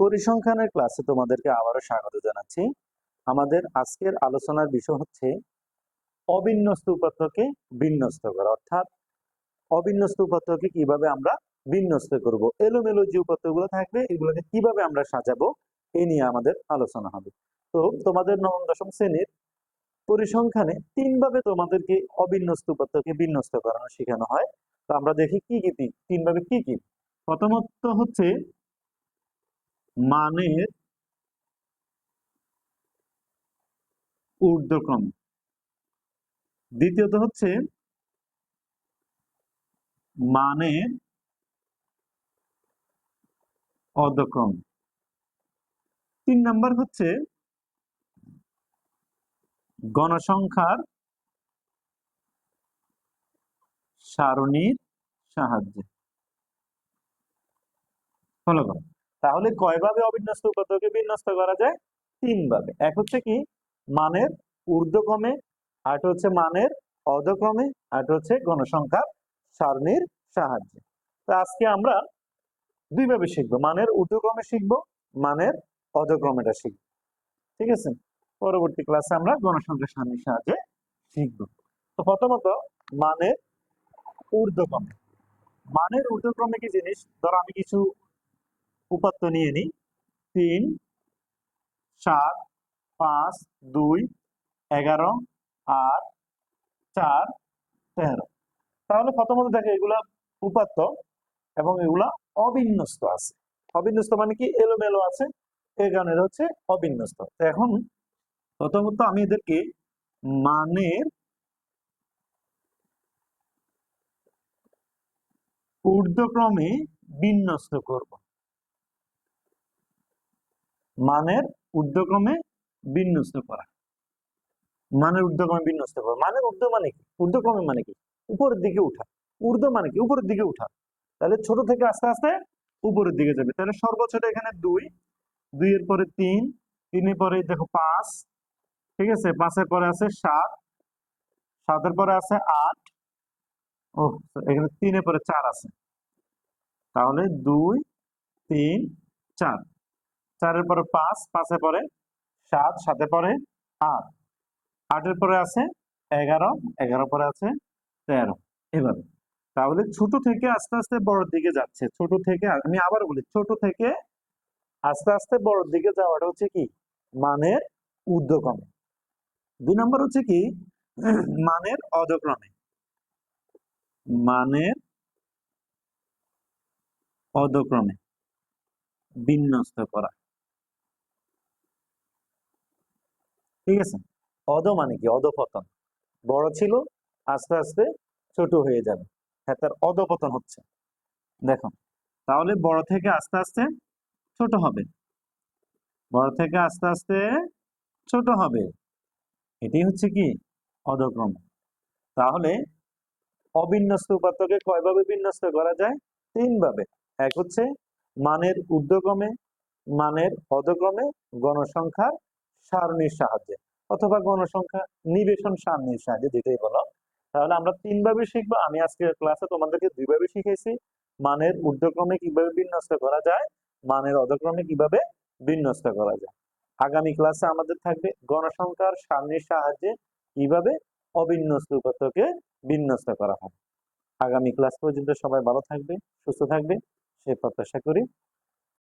পরিসংখ্যানের ক্লাসে তোমাদেরকে আবারও স্বাগত জানাচ্ছি। আমাদের আজকের আলোচনার বিষয় হচ্ছে অবিন্যস্ত উপাত্তকে বিন্যস্ত করা। অর্থাৎ অবিন্যস্ত উপাত্তকে কীভাবে আমরা বিন্যস্ত করব? এলোমেলো যে উপাত্তগুলো থাকবে, এগুলোকে কীভাবে আমরা সাজাবো এই নিয়ে আমাদের আলোচনা হবে। তো তোমাদের নবম, দশম শ্রেণির পরিসংখ্যানে তিনভাবে তোমাদেরকে অবিন্যস্ত উপাত্তকে বিন্যস্ত করানো শেখানো হয়। তো আমরা দেখি কি কি, তিনভাবে কি কি? প্রথমত হচ্ছে মানের ঊর্ধ্বক্রম। দ্বিতীয়ত হচ্ছে মানের অধক্রম তিন নাম্বার হচ্ছে গণসংখ্যার সারণীর সাহায্যে। ফলো করো তাহলে কয়ভাবে অবিন্যস্ত উপাত্তকে বিন্যস্ত করা যায়? তিন ভাবে এক হচ্ছে কি? মানের ঊর্ধ্বক্রমে, আরেকটা হচ্ছে মানের অধক্রমে, আরেকটা হচ্ছে গণসংখ্যার সারণীর সাহায্যে। তো আজকে আমরা দুই ভাবে শিখব। মানের ঊর্ধ্বক্রমে শিখব, মানের অধক্রমেটা শিখব। ঠিক আছে? পরবর্তী ক্লাসে আমরা গণসংখ্যা সারণীর সাহায্যে শিখব। তো প্রথমত মানের ঊর্ধ্বক্রমে। মানের ঊর্ধ্বক্রমে কি জিনিস? ধর আমি কিছু উপাত্ত নিয়ে নিই তিন, সাত, পাঁচ, দুই, এগারো, আট, চার, তেরো। তাহলে প্রথমত দেখে, এগুলা উপাত্ত এবং এগুলা অবিন্যস্ত আছে। অবিন্যস্ত মানে কি? এলোমেলো আছে। এই কারণে হচ্ছে অবিন্যস্ত। এখন প্রথমত আমি এদেরকে মানের ঊর্ধ্বক্রমে বিন্যস্ত করব। মানের ঊর্ধ্বক্রমে বিন্যস্ত করা। মানের ঊর্ধ্বক্রমে বিন্যস্ত করা। মানের ঊর্ধ্ব মানে কি? ঊর্ধ্বক্রমে মানে কি? উপরের দিকে উঠা। ঊর্ধ্ব মানে কি? উপরের দিকে উঠা। তাহলে ছোট থেকে আস্তে আস্তে উপরের দিকে যাবে। তাহলে সর্বোচ্চটা এখানে দুই। দুইয়ের পরে তিন। তিনের পরে দেখো পাঁচ। ঠিক আছে? পাঁচের পরে আছে সাত। সাতের পরে আছে আট। ও, এখানে তিনের পরে চার আছে। তাহলে দুই, তিন, চার। চারের পরে পাঁচ, পাঁচের পরে সাত, সাতের পরে আট। আটের পরে আছে এগারো এগারো পরে আছে তেরো। এভাবে। তাহলে ছোট থেকে আস্তে আস্তে বড়র দিকে যাচ্ছে। ছোট থেকে, আমি আবার বলি, ছোট থেকে আস্তে আস্তে বড়র দিকে যাওয়াটা হচ্ছে কি? মানের ঊর্ধ্বক্রমে। দুই নম্বর হচ্ছে কি? মানের অধক্রমে। মানের অধক্রমে। বিন্যস্ত করা। ঠিক আছে? অধ মানে কি? অধপতন। বড় ছিল, আস্তে আস্তে ছোট হয়ে যাবে। হ্যাঁ তার অধপতন হচ্ছে। দেখো, তাহলে বড় থেকে আস্তে আস্তে ছোট হবে। বড় থেকে আস্তে আস্তে ছোট হবে। এটাই হচ্ছে কি? অধক্রম। তাহলে অবিন্যস্ত উপাত্তকে কয়ভাবে বিন্যস্ত করা যায়? তিন ভাবে এক হচ্ছে মানের ঊর্ধ্বক্রমে, মানের অধক্রমে গণসংখ্যার সারণীর সাহায্যে অথবা গণসংখ্যা নিবেশন সারণীর সাহায্যে যেটাই বলো। তাহলে আমরা তিন ভাবে শিখব। আমি আজকের ক্লাসে তোমাদেরকে দুইভাবে শিখেছি মানের ঊর্ধ্বক্রমে কীভাবে বিন্যস্ত করা যায়, মানের অধক্রমে কীভাবে বিন্যস্ত করা যায়। আগামী ক্লাসে আমাদের থাকবে গণসংখ্যার সারণীর সাহায্যে কীভাবে অবিন্যস্ত বিন্যস্ত করা হয়। আগামী ক্লাস পর্যন্ত সবাই ভালো থাকবে, সুস্থ থাকবে। সে প্রত্যাশা করি